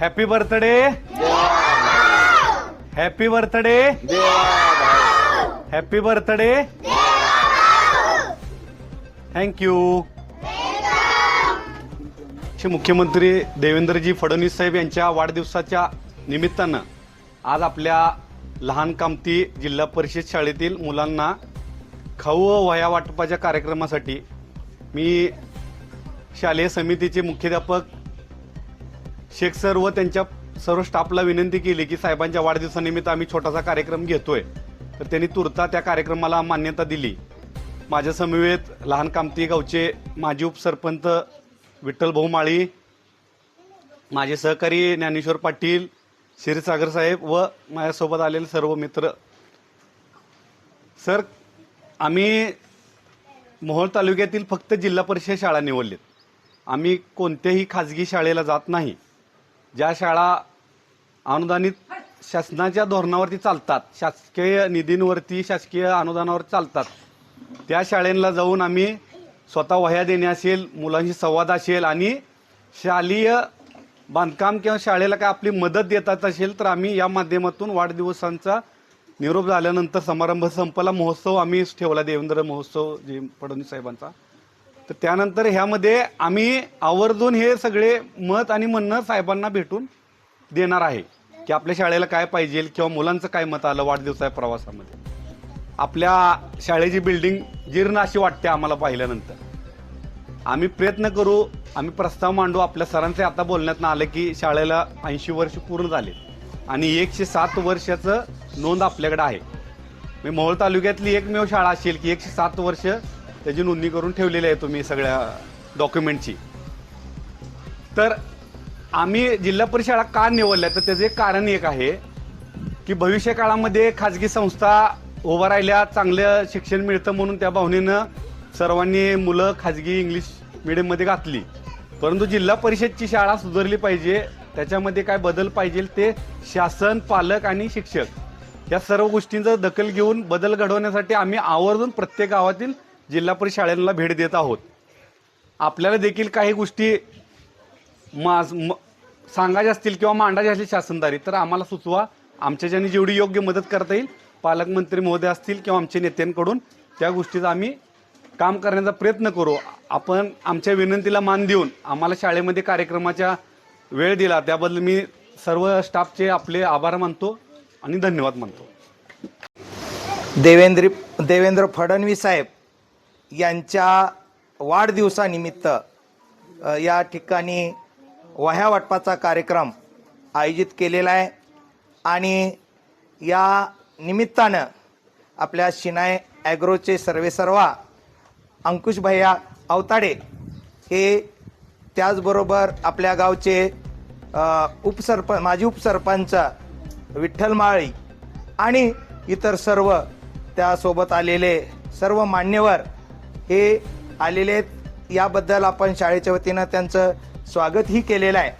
Happy birthday happy birthday happy birthday thank you मुख्यमंत्री देवेंद्रजी फडणवीस साहेब यांच्या वाढदिवसाच्या निमित्तानं आज आपल्या लहान कामती जिल्हा परिषद शाळेतील मुलांना खाऊ व वह्या वाटपाच्या कार्यक्रमासाठी मी शालेय समितीचे मुख्याध्यापक शेख सर व त्यांच्या सर्व स्टाफला विनंती केली की साहेबांच्या वाढदिवसानिमित्त आम्ही छोटासा कार्यक्रम घेतोय. तर त्यांनी तुर्ता त्या कार्यक्रमाला मान्यता दिली. माझ्या समवेत लहान कामती गावचे माजी उपसरपंच विठ्ठल भाऊ माळी माझे सहकारी ज्ञानेश्वर पाटील क्षीरसागर साहेब व माझ्यासोबत आलेले सर्व मित्र. सर आम्ही मोहोळ तालुक्यातील फक्त जिल्हा परिषद शाळा निवडलीत. आम्ही कोणत्याही खाजगी शाळेला जात नाही. ज्या शाळा अनुदानित शासनाच्या धोरणावरती चालतात शासकीय निधींवरती शासकीय अनुदानावर चालतात त्या शाळेला जाऊन आम्ही स्वतः वह्या देणे असेल मुलांशी संवाद असेल आणि शालेय बांधकाम किंवा शाळेला काय आपली मदत देतात असेल तर आम्ही या माध्यमातून वाढदिवसांचा निरोप झाल्यानंतर समारंभ संपला. महोत्सव आम्ही ठेवला देवेंद्र महोत्सव जे फडणवीस साहेबांचा. तर त्यानंतर ह्यामध्ये आम्ही आवर्जून हे सगळे मत आणि म्हणणं साहेबांना भेटून देणार आहे की आपल्या शाळेला काय पाहिजे किंवा मुलांचं काय मत आलं वाढदिवसा प्रवासामध्ये. आपल्या शाळेची बिल्डिंग जीर्ण अशी वाटते आम्हाला पाहिल्यानंतर. आम्ही प्रयत्न करू आम्ही प्रस्ताव मांडू आपल्या सरांचे आता बोलण्यात आलं की शाळेला ऐंशी वर्ष पूर्ण झाले आणि एकशे सात वर्षाचं नोंद आपल्याकडे आहे. मी मोहोळ तालुक्यातली एकमेव शाळा असेल की एकशे सात वर्ष त्याची नोंदणी करून ठेवलेली आहे तुम्ही सगळ्या डॉक्युमेंटची. तर आम्ही जिल्हा परिषदा का निवडल्या? तर त्याचं एक कारण एक आहे की भविष्य काळामध्ये खाजगी संस्था उभा राहिल्या चांगलं शिक्षण मिळतं म्हणून त्या भावनेनं सर्वांनी मुलं खाजगी इंग्लिश मिडियममध्ये घातली. परंतु जिल्हा परिषदची शाळा सुधारली पाहिजे त्याच्यामध्ये काय बदल पाहिजे ते शासन पालक आणि शिक्षक. या सर्व गोष्टींचा दखल घेऊन बदल घडवण्यासाठी आम्ही आवर्जून प्रत्येक गावातील जिल्हा परिषद शाळांना भेट देत आहोत. आपल्याला देखील काही गोष्टी माज म सांगायच्या असतील किंवा मांडायच्या असतील शासनदारी तर आम्हाला सुचवा. आमच्याच्याने जेवढी योग्य मदत करता येईल पालकमंत्री महोदय असतील किंवा आमच्या नेत्यांकडून त्या गोष्टीचा आम्ही काम करण्याचा प्रयत्न करू. आपण आमच्या विनंतीला मान देऊन आम्हाला शाळेमध्ये कार्यक्रमाच्या वेळ दिला त्याबद्दल मी सर्व स्टाफचे आपले आभार मानतो आणि धन्यवाद मानतो. देवेंद्र देवेंद्र फडणवीस साहेब यांच्या वाढदिवसानिमित्त या ठिकाणी वह्या वाटपाचा कार्यक्रम आयोजित केलेला आहे. आणि या निमित्तानं आपल्या शिनाय ॲग्रोचे सर्वेसर्वा अंकुश भैया अवताडे हे त्याचबरोबर आपल्या गावचे उपसरप उपसरपंच माजी उपसरपंच विठ्ठल माळी आणि इतर सर्व त्यासोबत आलेले सर्व मान्यवर हे आलेले आहेत. याबद्दल आपण शाळेच्या वतीनं त्यांचं स्वागतही केलेलं आहे.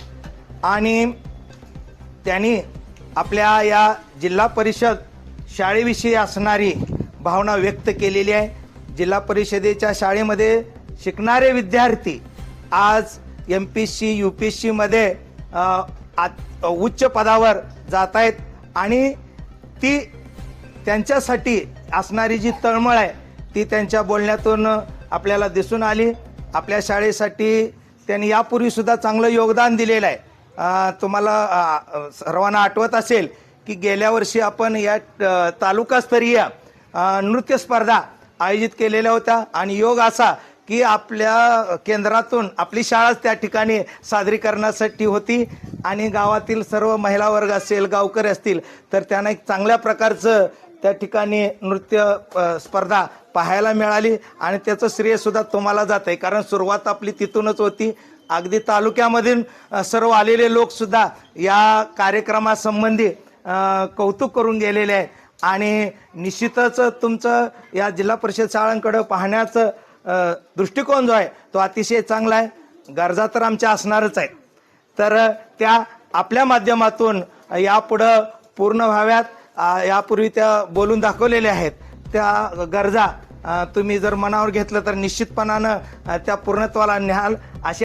आणि त्यांनी आपल्या या जिल्हा परिषद शाळेविषयी असणारी भावना व्यक्त केलेली आहे. जिल्हा परिषदेच्या शाळेमध्ये शिकणारे विद्यार्थी आज M P C U P सीमध्ये उच्च पदावर जात आहेत आणि ती त्यांच्यासाठी असणारी जी तळमळ आहे ती त्यांच्या बोलण्यातून आपल्याला दिसून आली. आपल्या शाळेसाठी त्यांनी यापूर्वीसुद्धा चांगलं योगदान दिलेलं आहे. तुम्हाला सर्वांना आठवत असेल की गेल्या वर्षी आपण या तालुकास्तरीय नृत्य स्पर्धा आयोजित केलेल्या होत्या. आणि योग असा की आपल्या केंद्रातून आपली शाळाच त्या ठिकाणी सादरीकरणासाठी होती. आणि गावातील सर्व महिला वर्ग असेल गावकरी असतील तर त्यांना एक चांगल्या प्रकारचं त्या ठिकाणी नृत्य स्पर्धा पाहायला मिळाली आणि त्याचं श्रेयसुद्धा तुम्हाला जात आहे कारण सुरुवात आपली तिथूनच होती. अगदी तालुक्यामधून सर्व आलेले लोकसुद्धा या कार्यक्रमासंबंधी कौतुक करून गेलेले आहे आणि निश्चितच तुमचं या जिल्हा परिषद शाळांकडं पाहण्याचं दृष्टिकोन जो आहे तो अतिशय चांगला आहे. गरजा तर आमच्या असणारच आहेत. तर त्या आपल्या माध्यमातून यापुढं पूर्ण व्हाव्यात. यापूर्वी त्या बोलून दाखवलेल्या आहेत. त्या गरजा तुम्ही जर मनावर घेतलं तर निश्चितपणानं त्या पूर्णत्वाला न्याल. अशी